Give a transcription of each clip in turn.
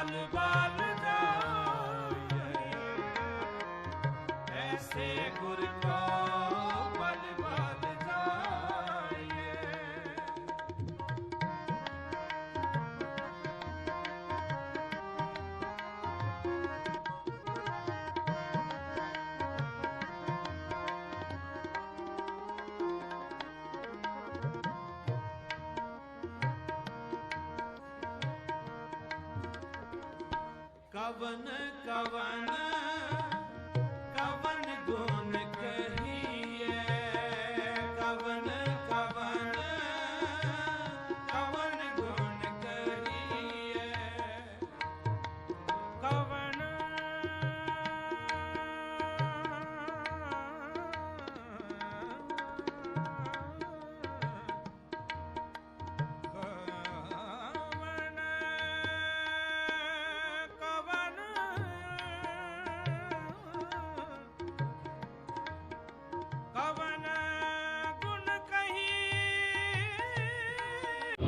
ਬਾਲ ਬਲ ਜਾਏ ਐਸੇ ਗੁਰ ਕੋ ਕਵਨ ਕਵਨ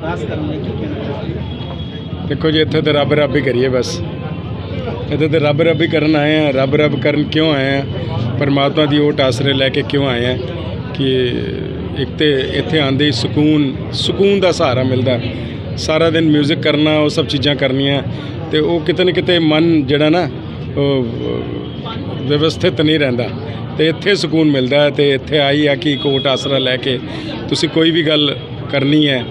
ਅਰਦਾਸ ਕਰਨ ਲਈ ਕੀ ਕਹਿਣਾ ਚਾਹੁੰਦੇ ਦੇਖੋ ਜੀ, ਇੱਥੇ ਤੇ ਰੱਬ ਰੱਬ ਹੀ ਕਰੀਏ ਬਸ। ਇੱਥੇ ਤੇ ਰੱਬ ਰੱਬ ਹੀ ਕਰਨ ਆਏ ਆ। ਰੱਬ ਰੱਬ ਕਰਨ ਕਿਉਂ ਆਏ ਆ? ਪਰਮਾਤਮਾ ਦੀ ਓਟ ਆਸਰੇ ਲੈ ਕੇ ਕਿਉਂ ਆਏ ਆ? ਕਿ ਇੱਕ ਤੇ ਇੱਥੇ ਆਂਦੇ ਹੀ ਸਕੂਨ ਸਕੂਨ ਦਾ ਸਹਾਰਾ ਮਿਲਦਾ। ਸਾਰਾ ਦਿਨ 뮤직 ਕਰਨਾ, ਉਹ ਸਭ ਚੀਜ਼ਾਂ ਕਰਨੀਆਂ। ਤੇ ਉਹ ਕਿਤੇ ਨਾ ਕਿਤੇ ਮਨ ਜਿਹੜਾ ਨਾ, ਉਹ ਵਿਵਸਥਿਤ ਨਹੀਂ ਰਹਿੰਦਾ। ਤੇ ਇੱਥੇ ਸਕੂਨ ਮਿਲਦਾ ਹੈ ਤੇ ਇੱਥੇ ਆਈ ਆ ਕਿ ਕੋਟ ਆਸਰਾ ਲੈ ਕੇ। ਤੁਸੀਂ ਕੋਈ ਵੀ ਗੱਲ ਕਰਨੀ ਹੈ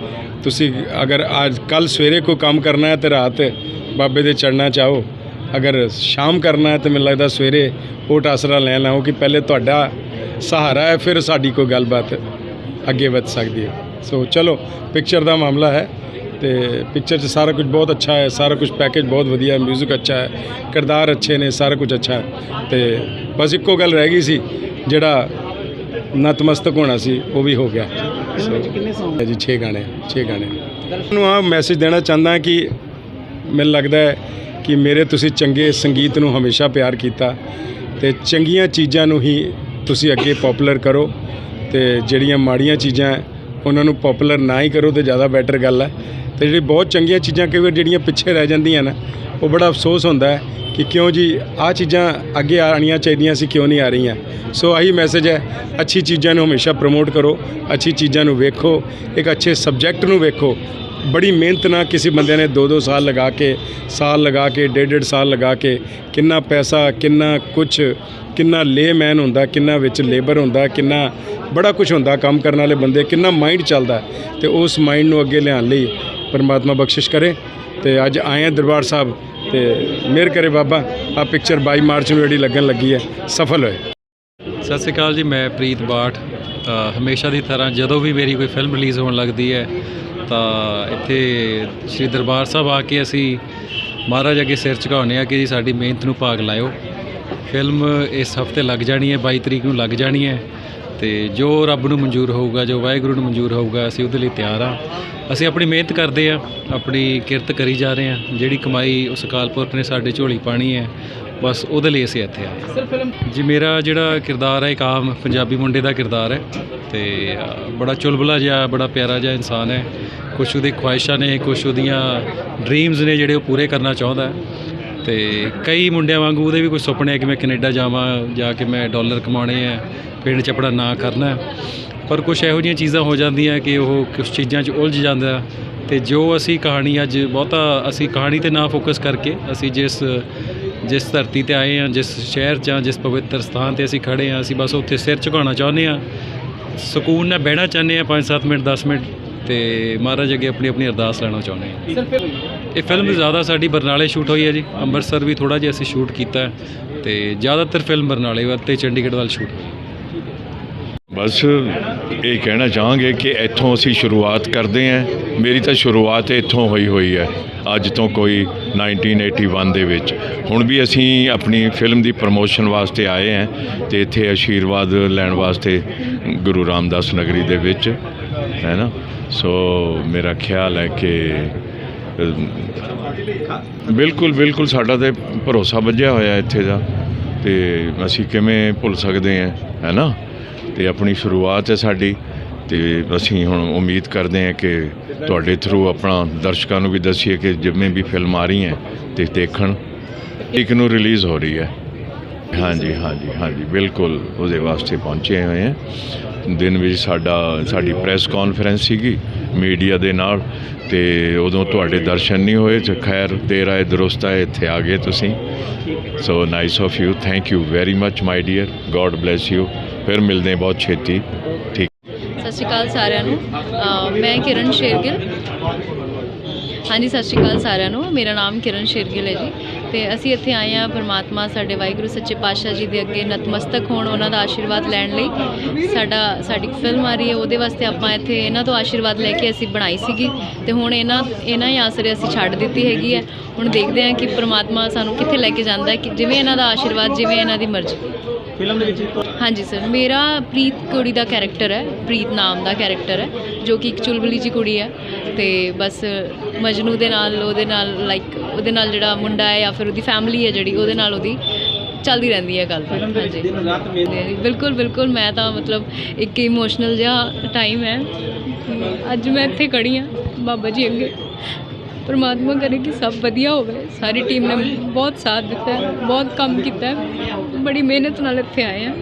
ਤੁਸੀਂ ਅਗਰ ਅੱਜ ਕੱਲ ਸਵੇਰੇ ਕੋਈ ਕੰਮ ਕਰਨਾ ਹੈ ਤੇ ਰਾਤ ਬਾਬੇ ਦੇ ਚੜਨਾ ਚਾਹੋ, ਅਗਰ ਸ਼ਾਮ ਕਰਨਾ ਹੈ ਤੇ ਮੈਨੂੰ ਲੱਗਦਾ ਸਵੇਰੇ ਉਹ ਆਸਰਾ ਲੈ ਲਾਓ ਕਿ ਪਹਿਲੇ ਤੁਹਾਡਾ ਸਹਾਰਾ ਹੈ, ਫਿਰ ਸਾਡੀ ਕੋਈ ਗੱਲਬਾਤ ਅੱਗੇ ਵੱਧ ਸਕਦੀ ਹੈ। ਸੋ ਚਲੋ ਪਿਕਚਰ ਦਾ ਮਾਮਲਾ ਹੈ ਤੇ ਪਿਕਚਰ 'ਚ ਸਾਰਾ ਕੁਝ ਬਹੁਤ ਅੱਛਾ ਹੈ, ਸਾਰਾ ਕੁਝ ਪੈਕੇਜ ਬਹੁਤ ਵਧੀਆ ਹੈ 뮤직 ਅੱਛਾ ਹੈ, ਕਿਰਦਾਰ ਅੱਛੇ ਨੇ, ਸਾਰਾ ਕੁਝ ਅੱਛਾ ਹੈ। ਤੇ ਬਸ ਇੱਕੋ ਗੱਲ ਰਹਿ ਗਈ ਸੀ, ਜਿਹੜਾ ਨਤਮਸਤਕ ਹੋਣਾ ਸੀ, ਉਹ ਵੀ ਹੋ ਗਿਆ। ਫਿਲਮ ਵਿੱਚ ਕਿੰਨੇ ਸੌਂਗ ਹੈ ਜੀ 6 ਗਾਣੇ 6 ਗਾਣੇ। ਨੂੰ ਆ ਮੈਸੇਜ ਦੇਣਾ ਚਾਹੁੰਦਾ ਕਿ ਮੈਨੂੰ ਲੱਗਦਾ ਹੈ ਕਿ ਮੇਰੇ ਤੁਸੀਂ ਚੰਗੇ ਸੰਗੀਤ ਨੂੰ ਹਮੇਸ਼ਾ ਪਿਆਰ ਕੀਤਾ ਤੇ ਚੰਗੀਆਂ ਚੀਜ਼ਾਂ ਨੂੰ ਹੀ ਤੁਸੀਂ ਅੱਗੇ ਪਪੂਲਰ ਕਰੋ ਤੇ ਜਿਹੜੀਆਂ ਮਾੜੀਆਂ ਚੀਜ਼ਾਂ ਉਹਨਾਂ ਨੂੰ ਪਪੂਲਰ ਨਾ ਹੀ ਕਰੋ ਤੇ ਜ਼ਿਆਦਾ ਬੈਟਰ ਗੱਲ ਹੈ। ਤੇ ਜਿਹੜੀ ਬਹੁਤ ਚੰਗੀਆਂ ਚੀਜ਼ਾਂ ਕਈ ਵਾਰ ਜਿਹੜੀਆਂ ਪਿੱਛੇ ਰਹਿ ਜਾਂਦੀਆਂ ਨਾ ਉਹ ਬੜਾ ਅਫਸੋਸ ਹੁੰਦਾ ਹੈ ਕਿ ਕਿਉਂ ਜੀ, ਆਹ ਚੀਜ਼ਾਂ ਅੱਗੇ ਆਉਣੀਆਂ ਚਾਹੀਦੀਆਂ ਸੀ, ਕਿਉਂ ਨਹੀਂ ਆ ਰਹੀਆਂ। ਸੋ ਆਹੀ ਮੈਸੇਜ ਹੈ, ਅੱਛੀ ਚੀਜ਼ਾਂ ਨੂੰ ਹਮੇਸ਼ਾ ਪ੍ਰਮੋਟ ਕਰੋ, ਅੱਛੀ ਚੀਜ਼ਾਂ ਨੂੰ ਵੇਖੋ, ਇੱਕ ਅੱਛੇ ਸਬਜੈਕਟ ਨੂੰ ਵੇਖੋ। ਬੜੀ ਮਿਹਨਤ ਨਾਲ ਕਿਸੇ ਬੰਦੇ ਨੇ 2-2 ਸਾਲ ਲਗਾ ਕੇ, ਸਾਲ ਲਗਾ ਕੇ ਡੇਢ ਡੇਢ ਸਾਲ ਲਗਾ ਕੇ, ਕਿੰਨਾ ਪੈਸਾ, ਕਿੰਨਾ ਕੁਝ ਕਿੰਨਾ ਲੇਮੈਨ ਹੁੰਦਾ, ਕਿੰਨਾ ਵਿੱਚ ਲੇਬਰ ਹੁੰਦਾ, ਕਿੰਨਾ ਬੜਾ ਕੁਝ ਹੁੰਦਾ ਕੰਮ ਕਰਨ ਵਾਲੇ ਬੰਦੇ, ਕਿੰਨਾ ਮਾਈਂਡ ਚੱਲਦਾ ਹੈ। ਤੇ ਉਸ ਮਾਈਂਡ ਨੂੰ ਅੱਗੇ ਲਿਆਉਣ ਲਈ ਪਰਮਾਤਮਾ ਬਖਸ਼ਿਸ਼ ਕਰੇ। ਤੇ ਅੱਜ ਆਏ ਆ ਦਰਬਾਰ ਸਾਹਿਬ ਤੇ ਮਿਹਰ ਕਰੇ ਬਾਬਾ ਆ ਪਿਕਚਰ 22 ਮਾਰਚ ਨੂੰ ਜਿਹੜੀ ਲੱਗਣ ਲੱਗੀ ਹੈ ਸਫਲ ਹੋਏ। ਸਤਿ ਸ਼੍ਰੀ ਅਕਾਲ ਜੀ ਮੈਂ ਪ੍ਰੀਤ ਬਾਠ। ਅ, ਹਮੇਸ਼ਾ ਦੀ ਤਰ੍ਹਾਂ ਜਦੋਂ ਵੀ ਮੇਰੀ ਕੋਈ ਫਿਲਮ ਰਿਲੀਜ਼ ਹੋਣ ਲੱਗਦੀ ਹੈ ਤਾਂ ਇੱਥੇ ਸ੍ਰੀ ਦਰਬਾਰ ਸਾਹਿਬ ਆ ਕੇ ਅਸੀਂ ਮਹਾਰਾਜ ਅੱਗੇ ਸਿਰ ਝੁਕਾਉਂਦੇ ਆ ਕਿ ਜੀ ਸਾਡੀ ਮਿਹਨਤ ਨੂੰ ਭਾਗ ਲਾਇਓ। ਫਿਲਮ ਇਸ ਹਫ਼ਤੇ ਲੱਗ ਜਾਣੀ ਹੈ 22 ਤਰੀਕ ਨੂੰ ਲੱਗ ਜਾਣੀ ਹੈ। ਤੇ ਜੋ ਰੱਬ ਨੂੰ ਮਨਜ਼ੂਰ ਹੋਊਗਾ ਜੋ ਵਾਹਿਗੁਰੂ ਨੂੰ ਮਨਜ਼ੂਰ ਹੋਊਗਾ ਅਸੀਂ ਉਹਦੇ ਲਈ ਤਿਆਰ ਆ ਅਸੀਂ ਆਪਣੀ ਮਿਹਨਤ ਕਰਦੇ ਆ ਆਪਣੀ ਕਿਰਤ ਕਰੀ ਜਾ ਰਹੇ ਆ ਜਿਹੜੀ ਕਮਾਈ ਉਸ ਅਕਾਲ ਪੁਰਖ ਨੇ ਸਾਡੇ ਝੋਲੀ ਪਾਣੀ ਹੈ ਬਸ ਉਹਦੇ ਲਈ ਅਸੀਂ ਇੱਥੇ ਆ ਸਰ ਫਿਲਮ ਜੀ ਮੇਰਾ ਜਿਹੜਾ ਕਿਰਦਾਰ ਹੈ ਇੱਕ ਆਮ ਪੰਜਾਬੀ ਮੁੰਡੇ ਦਾ ਕਿਰਦਾਰ ਹੈ। ਤੇ ਬੜਾ ਚੁਲਬੁਲਾ ਜਿਹਾ ਬੜਾ ਪਿਆਰਾ ਜਿਹਾ ਇਨਸਾਨ ਹੈ। ਕੁਛ ਉਹਦੀ ਖੁਆਇਸ਼ਾਂ ਨੇ ਕੁਛ ਉਹਦੀਆਂ ਡ੍ਰੀਮਸ ਨੇ ਜਿਹੜੇ ਉਹ ਪੂਰੇ ਕਰਨਾ ਚਾਹੁੰਦਾ ਹੈ। ਤੇ ਕਈ ਮੁੰਡਿਆਂ ਵਾਂਗੂ ਉਹਦੇ ਵੀ ਕੁਝ ਸੁਪਨੇ ਆ ਕਿ ਮੈਂ ਕੈਨੇਡਾ ਜਾਵਾਂ, ਜਾ ਕੇ ਮੈਂ ਡਾਲਰ ਕਮਾਉਣੇ ਹੈ ਪਿੰਡ 'ਚ ਆਪਣਾ ਨਾਂ ਕਰਨਾ। ਪਰ ਕੁਝ ਇਹੋ ਜਿਹੀਆਂ ਚੀਜ਼ਾਂ ਹੋ ਜਾਂਦੀਆਂ ਕਿ ਉਹ ਕੁਝ ਚੀਜ਼ਾਂ 'ਚ ਉਲਝ ਜਾਂਦਾ। ਤੇ ਜੋ ਅਸੀਂ ਕਹਾਣੀ ਅੱਜ ਬਹੁਤਾ ਅਸੀਂ ਕਹਾਣੀ ਤੇ ਨਾ ਫੋਕਸ ਕਰਕੇ ਅਸੀਂ ਜਿਸ ਜਿਸ ਧਰਤੀ ਤੇ ਆਏ ਹਾਂ, ਜਿਸ ਸ਼ਹਿਰ 'ਚ ਹਾਂ, ਜਿਸ ਪਵਿੱਤਰ ਸਥਾਨ ਤੇ ਅਸੀਂ ਖੜੇ ਹਾਂ, ਅਸੀਂ ਬਸ ਉੱਥੇ ਸਿਰ ਝੁਕਾਉਣਾ ਚਾਹੁੰਦੇ ਹਾਂ। ਸਕੂਨ ਨਾਲ ਬਹਿਣਾ ਚਾਹੁੰਦੇ ਹਾਂ 5-7 ਮਿੰਟ 10 ਮਿੰਟ ਤੇ ਮਹਾਰਾਜ ਅੱਗੇ ਆਪਣੀ ਆਪਣੀ ਅਰਦਾਸ ਲੈਣਾ ਚਾਹੁੰਦੇ ਹਾਂ। ਇਹ ਫਿਲਮ ਜ਼ਿਆਦਾ ਸਾਡੀ ਬਰਨਾਲੇ ਸ਼ੂਟ ਹੋਈ ਹੈ ਜੀ। ਅੰਮ੍ਰਿਤਸਰ ਵੀ ਥੋੜਾ ਜਿਹਾ ਅਸੀਂ ਸ਼ੂਟ ਕੀਤਾ ਹੈ ਤੇ ਜ਼ਿਆਦਾਤਰ ਫਿਲਮ ਬਰਨਾਲੇ ਵੱਲ ਤੇ ਚੰਡੀਗੜ੍ਹ ਵੱਲ ਸ਼ੂਟ ਹੋਈ ਬਸ ਇਹ ਕਹਿਣਾ ਚਾਹਾਂਗੇ ਕਿ ਇੱਥੋਂ ਅਸੀਂ ਸ਼ੁਰੂਆਤ ਕਰਦੇ ਹਾਂ। ਮੇਰੀ ਤਾਂ ਸ਼ੁਰੂਆਤ ਇੱਥੋਂ ਹੋਈ ਹੋਈ ਹੈ ਅੱਜ ਤੋਂ ਕੋਈ 1981 ਦੇ ਵਿੱਚ। ਹੁਣ ਵੀ ਅਸੀਂ ਆਪਣੀ ਫਿਲਮ ਦੀ ਪ੍ਰਮੋਸ਼ਨ ਵਾਸਤੇ ਆਏ ਹਾਂ ਤੇ ਇੱਥੇ ਆਸ਼ੀਰਵਾਦ ਲੈਣ ਵਾਸਤੇ ਗੁਰੂ ਰਾਮਦਾਸ ਨਗਰੀ ਦੇ ਵਿੱਚ ਹੈ ਨਾ? ਸੋ ਮੇਰਾ ਖਿਆਲ ਹੈ ਕਿ ਬਿਲਕੁਲ ਬਿਲਕੁਲ ਸਾਡਾ ਤੇ ਭਰੋਸਾ ਵੱਜਿਆ ਹੋਇਆ ਇੱਥੇ ਦਾ। ਤੇ ਅਸੀਂ ਕਿਵੇਂ ਭੁੱਲ ਸਕਦੇ ਹਾਂ, ਹੈ ਨਾ? ਤੇ ਆਪਣੀ ਸ਼ੁਰੂਆਤ ਹੈ ਸਾਡੀ। ਤੇ ਅਸੀਂ ਹੁਣ ਉਮੀਦ ਕਰਦੇ ਹਾਂ ਕਿ ਤੁਹਾਡੇ ਥਰੂ ਆਪਣਾ ਦਰਸ਼ਕਾਂ ਨੂੰ ਵੀ ਦੱਸੀਏ ਕਿ ਜਿਵੇਂ ਵੀ ਫਿਲਮ ਆ ਰਹੀ ਹੈ ਤੇ ਦੇਖਣ, ਇੱਕ ਨੂੰ ਰਿਲੀਜ਼ ਹੋ ਰਹੀ ਹੈ। ਹਾਂਜੀ ਹਾਂਜੀ ਹਾਂਜੀ, ਬਿਲਕੁਲ ਉਹਦੇ ਵਾਸਤੇ ਪਹੁੰਚੇ ਹੋਏ ਹਾਂ। ਦਿਨ ਵਿੱਚ ਸਾਡਾ ਸਾਡੀ ਪ੍ਰੈਸ ਕਾਨਫਰੰਸ ਸੀਗੀ ਮੀਡੀਆ ਦੇ ਨਾਲ ਤੇ ਉਦੋਂ ਤੁਹਾਡੇ ਦਰਸ਼ਨ ਨਹੀਂ ਹੋਏ ਤੇ ਖੈਰ ਦੇਰ ਆਏ ਦਰੁਸਤ ਆਏ ਇੱਥੇ ਆ ਗਏ ਤੁਸੀਂ। So nice of you thank you very much my dear God bless you ਫਿਰ ਮਿਲਦੇ ਬਹੁਤ ਛੇਤੀ। ਠੀਕ। ਸਤਿ ਸ਼੍ਰੀ ਅਕਾਲ ਸਾਰਿਆਂ ਨੂੰ। ਮੈਂ ਕਿਰਨ ਸ਼ੇਰਗਿਲ। ਹਾਂਜੀ, ਸਤਿ ਸ਼੍ਰੀ ਅਕਾਲ ਸਾਰਿਆਂ ਨੂੰ। ਮੇਰਾ ਨਾਮ ਕਿਰਨ ਸ਼ੇਰਗਿਲ ਹੈ ਜੀ। ਤੇ ਅਸੀਂ ਇੱਥੇ ਆਏ ਹਾਂ ਪਰਮਾਤਮਾ ਸਾਡੇ ਵਾਹਿਗੁਰੂ ਸੱਚੇ ਪਾਤਸ਼ਾਹ ਜੀ ਦੇ ਅੱਗੇ ਨਤਮਸਤਕ ਹੋਣ ਉਹਨਾਂ ਦਾ ਆਸ਼ੀਰਵਾਦ ਲੈਣ ਲਈ। ਸਾਡਾ ਸਾਡੀ ਫਿਲਮ ਆ ਰਹੀ ਹੈ ਉਹਦੇ ਵਾਸਤੇ ਆਪਾਂ ਇੱਥੇ ਇਹਨਾਂ ਤੋਂ ਆਸ਼ੀਰਵਾਦ ਲੈ ਕੇ ਅਸੀਂ ਬਣਾਈ ਸੀਗੀ ਤੇ ਹੁਣ ਇਹਨਾਂ ਇਹਨਾਂ ਹੀ ਆਸਰੇ ਅਸੀਂ ਛੱਡ ਦਿੱਤੀ ਹੈਗੀ ਹੈ। ਹੁਣ ਦੇਖਦੇ ਹਾਂ ਕਿ ਪਰਮਾਤਮਾ ਸਾਨੂੰ ਕਿੱਥੇ ਲੈ ਕੇ ਜਾਂਦਾ ਹੈ ਕਿ ਜਿਵੇਂ ਇਹਨਾਂ ਦਾ ਆਸ਼ੀਰਵਾਦ ਜਿਵੇਂ ਇਹਨਾਂ ਦੀ ਮਰਜ਼ੀ। ਫਿਲਮ ਦੇ ਵਿੱਚ ਹਾਂਜੀ ਸਰ ਮੇਰਾ ਪ੍ਰੀਤ ਕੁੜੀ ਦਾ ਕੈਰੈਕਟਰ ਹੈ ਪ੍ਰੀਤ ਨਾਮ ਦਾ ਕੈਰੈਕਟਰ ਹੈ ਜੋ ਕਿ ਇੱਕ ਚੁਲਬੁਲੀ ਜੀ ਕੁੜੀ ਹੈ ਤੇ ਬਸ ਮਜਨੂ ਦੇ ਨਾਲ ਉਹਦੇ ਨਾਲ ਲਾਈਕ ਉਹਦੇ ਨਾਲ ਜਿਹੜਾ ਮੁੰਡਾ ਹੈ ਜਾਂ ਫਿਰ ਉਹਦੀ ਫੈਮਿਲੀ ਹੈ ਜਿਹੜੀ ਉਹਦੇ ਨਾਲ ਉਹਦੀ ਚੱਲਦੀ ਰਹਿੰਦੀ ਹੈ ਗੱਲ ਹਾਂਜੀ। ਬਿਲਕੁਲ ਬਿਲਕੁਲ ਮੈਂ ਤਾਂ ਮਤਲਬ ਇੱਕ ਇਮੋਸ਼ਨਲ ਜਿਹਾ ਟਾਈਮ ਹੈ। ਅੱਜ ਮੈਂ ਇੱਥੇ ਖੜੀ ਹਾਂ ਬਾਬਾ ਜੀ ਅੱਗੇ। ਪਰਮਾਤਮਾ ਕਰੇ ਕਿ ਸਭ ਵਧੀਆ ਹੋਵੇ। ਸਾਰੀ ਟੀਮ ਨੇ ਬਹੁਤ ਸਾਥ ਦਿੱਤਾ ਬਹੁਤ ਕੰਮ ਕੀਤਾ ਬੜੀ ਮਿਹਨਤ ਨਾਲ ਇੱਥੇ ਆਏ ਆ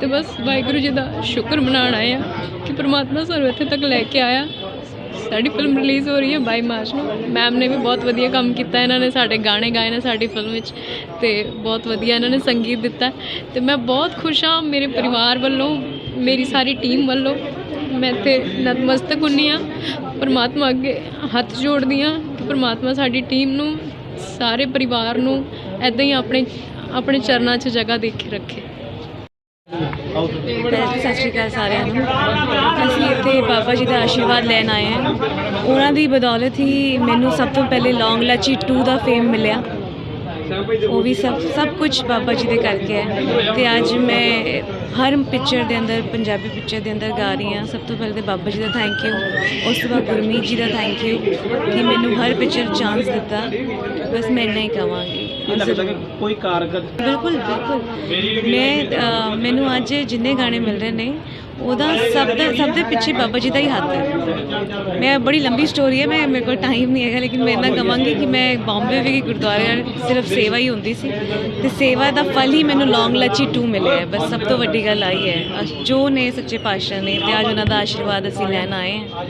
ਤੇ ਬਸ ਵਾਹਿਗੁਰੂ ਜੀ ਦਾ ਸ਼ੁਕਰ ਮਨਾਉਣ ਆਏ ਆ ਕਿ ਪਰਮਾਤਮਾ ਸਾਨੂੰ ਇੱਥੇ ਤੱਕ ਲੈ ਕੇ ਆਇਆ। ਸਾਡੀ ਫਿਲਮ ਰਿਲੀਜ਼ ਹੋ ਰਹੀ ਹੈ 22 ਮਾਰਚ ਨੂੰ। ਮੈਮ ਨੇ ਵੀ ਬਹੁਤ ਵਧੀਆ ਕੰਮ ਕੀਤਾ ਇਹਨਾਂ ਨੇ ਸਾਡੇ ਗਾਣੇ ਗਾਏ ਨੇ ਸਾਡੀ ਫਿਲਮ ਵਿੱਚ ਤੇ ਬਹੁਤ ਵਧੀਆ ਇਹਨਾਂ ਨੇ ਸੰਗੀਤ ਦਿੱਤਾ। ਤੇ ਮੈਂ ਬਹੁਤ ਖੁਸ਼ ਹਾਂ ਮੇਰੇ ਪਰਿਵਾਰ ਵੱਲੋਂ, ਮੇਰੀ ਸਾਰੀ ਟੀਮ ਵੱਲੋਂ। ਮੈਂ ਇੱਥੇ ਨਤਮਸਤਕ ਹੁੰਨੀ ਆ ਪਰਮਾਤਮਾ ਅੱਗੇ ਹੱਥ ਜੋੜਦੀ ਹਾਂ ਕਿ ਪਰਮਾਤਮਾ ਸਾਡੀ ਟੀਮ ਨੂੰ, ਸਾਰੇ ਪਰਿਵਾਰ ਨੂੰ ਐਦਾਂ ਹੀ ਆਪਣੇ ਆਪਣੇ ਚਰਨਾਂ 'ਚ ਜਗ੍ਹਾ ਦੇ ਕੇ ਰੱਖੇ। ਆਓ ਸਤਿ ਸ਼੍ਰੀ ਅਕਾਲ ਸਾਰਿਆਂ ਨੂੰ। ਅਸੀਂ ਇੱਥੇ ਬਾਬਾ ਜੀ ਦਾ ਆਸ਼ੀਰਵਾਦ ਲੈਣ ਆਏ ਹਾਂ। ਉਹਨਾਂ ਦੀ ਬਦੌਲਤ ਹੀ ਮੈਨੂੰ ਸਭ ਤੋਂ ਪਹਿਲੇ ਲੌਂਗ ਲਾਚੀ 2 ਦਾ ਫੇਮ ਮਿਲਿਆ। ਉਹ ਵੀ ਸਭ ਸਭ ਕੁਝ ਬਾਬਾ ਜੀ ਦੇ ਕਰਕੇ ਹੈ ਤੇ ਅੱਜ ਮੈਂ ਹਰ ਪਿਕਚਰ ਦੇ ਅੰਦਰ ਪੰਜਾਬੀ ਪਿਕਚਰ ਦੇ ਅੰਦਰ ਗਾ ਰਹੀ ਹਾਂ। ਸਭ ਤੋਂ ਪਹਿਲੇ ਤੇ ਬਾਬਾ ਜੀ ਦਾ ਥੈਂਕ ਯੂ ਉਸ ਤੋਂ ਬਾਅਦ ਗੁਰਮੀਤ ਜੀ ਦਾ ਥੈਂਕ ਯੂ ਕਿ ਮੈਨੂੰ ਹਰ ਪਿਕਚਰ ਚਾਂਸ ਦਿੱਤਾ। ਬਸ ਮੈਂ ਇੰਨਾ ਹੀ ਕਹਾਂਗੀ। ਕੋਈ ਕਾਰਗਰ ਬਿਲਕੁਲ ਬਿਲਕੁਲ। ਮੈਂ ਮੈਨੂੰ ਅੱਜ ਜਿੰਨੇ ਗਾਣੇ ਮਿਲ ਰਹੇ ਨੇ ਉਹਦਾ ਸਭ ਦਾ ਸਭ ਦੇ ਪਿੱਛੇ ਬਾਬਾ ਜੀ ਦਾ ਹੀ ਹੱਥ ਹੈ। ਮੈਂ ਬੜੀ ਲੰਬੀ ਸਟੋਰੀ ਹੈ, ਮੈਂ ਮੇਰੇ ਕੋਲ ਟਾਈਮ ਨਹੀਂ ਹੈਗਾ, ਲੇਕਿਨ ਮੈਂ ਇਹਨਾਂ ਕਹਾਂਗੀ ਕਿ ਮੈਂ ਬੰਬੇ ਵੀ ਗੁਰਦੁਆਰੇ ਸਿਰਫ ਸੇਵਾ ਹੀ ਹੁੰਦੀ ਸੀ। ਤੇ ਸੇਵਾ ਦਾ ਫਲ ਹੀ ਮੈਨੂੰ ਲੌਂਗ ਲੱਚੀ 2 ਮਿਲਿਆ ਹੈ। ਬਸ ਸਭ ਤੋਂ ਵੱਡੀ ਗੱਲ ਆਈ ਹੈ। ਜੋ ਨੇ ਸੱਚੇ ਪਾਤਸ਼ਾਹ ਨੇ ਤੇ ਅੱਜ ਉਹਨਾਂ ਦਾ ਆਸ਼ੀਰਵਾਦ ਅਸੀਂ ਲੈਣ ਆਏ ਹਾਂ।